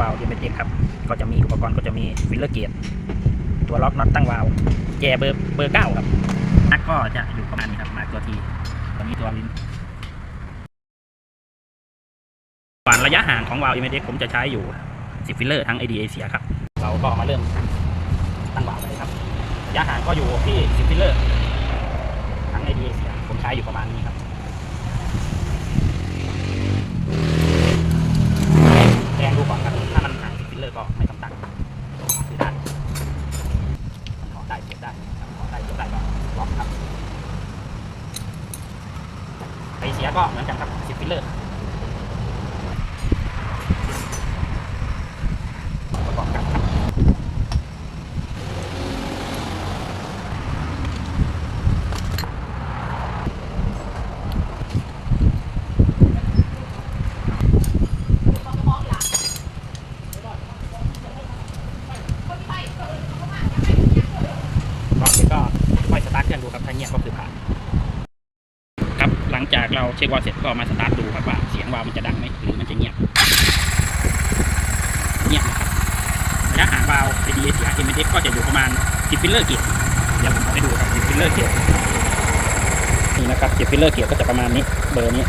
วาล์วที่เป็นเอกครับ ก็จะมีอุปกรณ์ก็จะมีฟิลเลอร์เกตตัวล็อกน็อตตั้งวาล์วแจเบอร์เบอร์เก้าครับนักก็จะอยู่ประมาณนี้ครับมาตัวทีตัวนี้ตัวลิ้นหวานระยะห่างของวาล์ว m อ x ผมจะใช้อยู่10ฟิลเลอร์ทั้ง AD เอเชียครับ เราก็มาเริ่มตั้งวาล์วเลยครับระยะห่างก็อยู่ที่10ฟิลเลอร์ทั้ง AD เอเชียผมใช้อยู่ประมาณนี้ครับ แทงดูก่อนครับ ถ้ามันห่าง10ฟิลเลอร์ก็ไม่ต้องตั้งคือได้มันถอดได้เสียบได้ครับถอดได้เสียบได้ก็ล็อกครับไอเสียก็เหมือนกันครับ10ฟิลเลอร์ประกอบกันครับล็อกเสร็จก็ค่อยสตาร์ทเครื่องดูครับถ้าเงียบก็คือผ่าน จากเราเช็ควาล์วเสร็จก็มาสตาร์ทดูครับว่าเสียงวาล์วมันจะดังไหมหรือมันจะเงียบเงียบนะครับระยะห่างวาล์ว ADA เสีย m อ x ก็จะอยู่ประมาณ10ฟิลเลอร์เกียร์เดี๋ยวผมเอให้ดูครับ10ฟิลเลอร์เกียร์นี่นะครับ10ฟิลเลอร์เกียร์ก็จะประมาณนี้เบอร์นี้